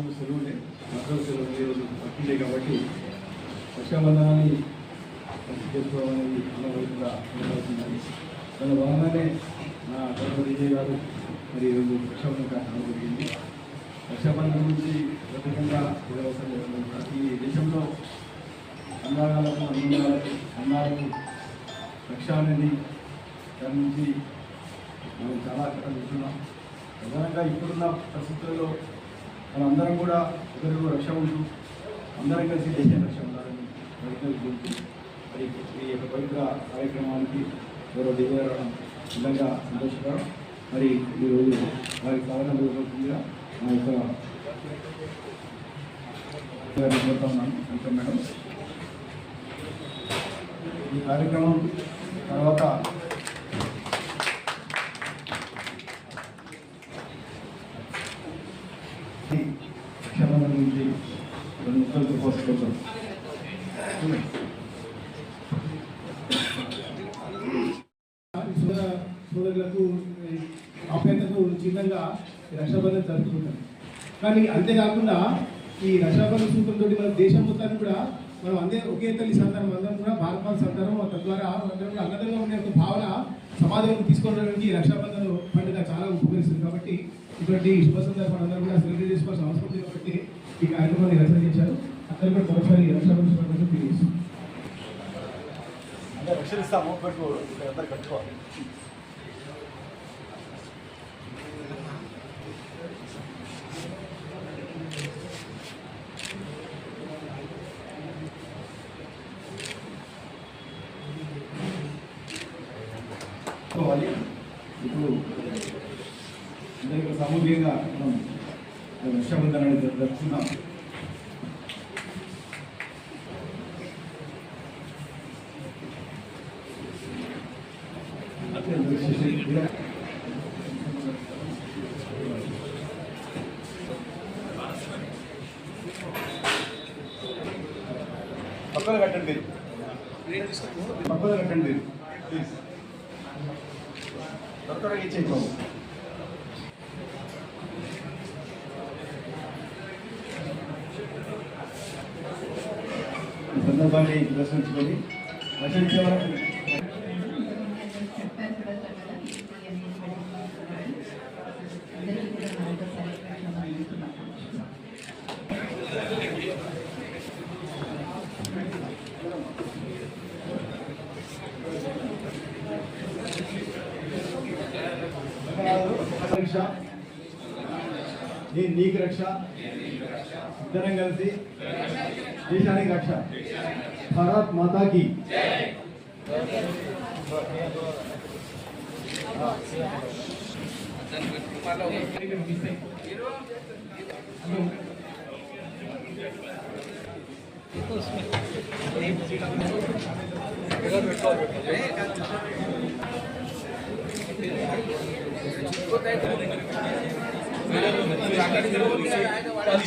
ఉంటాయి కాబట్టి రక్షాబంధనాన్ని చేసుకోవడం అనేది అన్న వైపుగా ఉండబోతుందని దాని భాగంగానే నా గౌరవ విజయ్ గారు మరి ఈరోజు రక్షాబంధన కార్యక్రమం జరిగింది. రక్షాబంధన గురించి ప్రత్యేకంగా తెలియవలసిన లేదు. ఈ దేశంలో అన్నాగాలకు అన్నాలకు అన్నాలకు రక్ష అనేది దాని నుంచి మనం చాలా కథలు చూస్తున్నాం ప్రధానంగా ఇప్పుడున్న పరిస్థితుల్లో మనందరం కూడా ఒకరికి రక్ష ఉంటూ అందరం కలిసి దేశం రక్ష ఉండాలని ప్రయత్నం గురించి మరి ఈ యొక్క పవిత్ర కార్యక్రమానికి గౌరవ దేవరావడం నిజంగా సంతోషకరం మరి ఈరోజు వారికి స్వాగతం జరుగుతుందిగా మా యొక్క కోరుతా ఉన్నాను వెల్కమ్ మేడం ఈ కార్యక్రమం తర్వాత ఈ రక్షాబంధన్ గురించి రెండు ముక్కలతో సోదరులకు ఆప్యాయతకు చిహ్నంగా ఈ రక్షాబంధన్ జరుపుకుంటాం కానీ అంతేకాకుండా ఈ రక్షాబంధన్ సూత్రంతో మన దేశం మొత్తాన్ని కూడా మనం అందే ఒకే తల్లి సంతానం అందరం కూడా భారతమాత సంతానం తద్వారా అందరం అన్నదంగా ఉండే ఒక భావన సమాజంలో తీసుకోవడానికి ఈ రక్షాబంధన్ పండుగ చాలా ఉపకరిస్తుంది. కాబట్టి ఇటువంటి శుభ సందర్భాలు అందరూ కూడా సెలబ్రేట్ చేసుకోవాల్సిన అవసరం ఉంది కాబట్టి ఈ కార్యక్రమాన్ని రచన చేశారు అందరూ కూడా మరోసారి తెలియజేస్తున్నాం అంటే రక్షణిస్తాము బట్ అందరు కట్టుకోవాలి. ఇప్పుడు అందరికీ సామూహికంగా మనం రక్షాబంధనాన్ని జరుపుతున్నాం పక్కన కట్టండి. మీరు పక్కన కట్టండి మీరు ప్లీజ్ త్వరగా ఇచ్చేయండి బాబు ఈ సందర్భాన్ని ప్రదర్శించుకొని రక్షించే వరకు చెప్పారు కూడా చక్కగా ఈ అనేది అందరికీ కూడా మరొకసారి రక్షాబంధన్ శుభాకాంక్షలు. రక్ష నీ నీకు రక్ష ఇద్దరం కలిసి దేశానికి రక్ష. భారత్ మాతాకి మనకు అక్క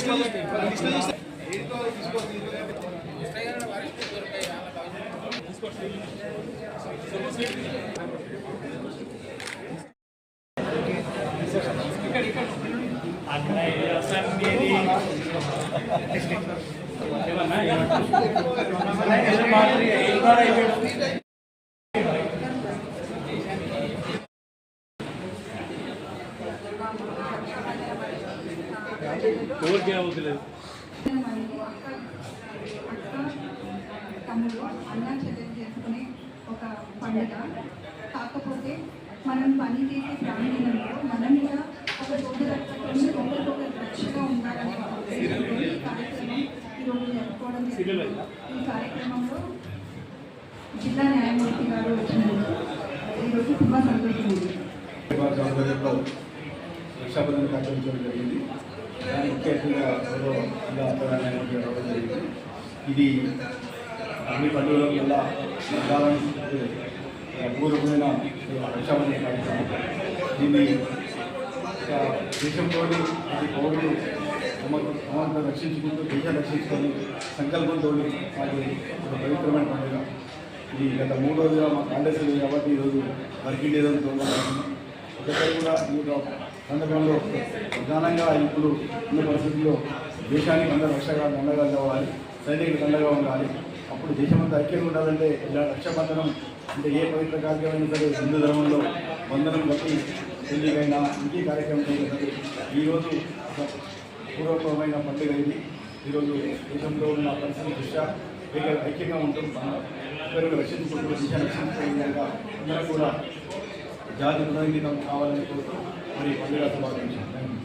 అక్క తమ్ముడు అన్న చెల్లెలు చేసుకునే ఒక పండుగ. కాకపోతే మనం పని చేసే ప్రాంగణంలో మనం కూడా ఒక సోదరత్వంతో ఒకరికొకరు రక్షగా ఉండాలనే ఈ కార్యక్రమం ఈరోజు జరుపుకోవడం జరిగింది. ఈ కార్యక్రమంలో జిల్లా న్యాయమూర్తి గారు వచ్చినందుకు ఈరోజు ತುಂಬ సంతోషం ఉంది వారి ఆధ్వర్యంలో జరిగింది. దాని ముఖ్యంగా జరిగింది. ఇది అన్ని పండుగల వల్ల ప్రధానమైన అపూర్వమైన రక్షాబంధన కార్యక్రమం. దీన్ని ఒక దేశంలోని ప్రతి పౌరుడు తమ రక్షించుకుంటూ దేశాన్ని రక్షించుకొని సంకల్పంతో మాకు ఒక పవిత్రమైన పండుగ. ఇది గత మూడు రోజులుగా మా కాంగ్రెస్ కాబట్టి ఈరోజు వర్కింగ్ డేస్ ఒకసారి కూడా ఈ యొక్క సందర్భంలో ప్రధానంగా ఇప్పుడు ఉన్న పరిస్థితుల్లో దేశానికి అందరూ రక్షగా అండగా కావాలి సైనికులకు అండగా ఉండాలి. అప్పుడు దేశమంతా ఐక్యంగా ఉండాలంటే ఇలా రక్షాబంధనం అంటే ఏ పవిత్ర కార్యక్రమం సరే హిందూ ధర్మంలో బంధనం బట్టి పెళ్ళికైనా ఇంటి కార్యక్రమం సరే ఈరోజు ఒక పూర్వకమైన పండుగ ఇది. ఈరోజు దేశంలో ఉన్న పరిస్థితి దృష్ట్యా ఐక్యంగా ఉంటుంది ఇద్దరు రక్షించుకుంటూ దేశాన్ని రక్షించుకునే విధంగా అందరూ కూడా జాతి పునరంకితం కావాలని కోరుతూ మరి పండుగ శుభాకాంక్షలు.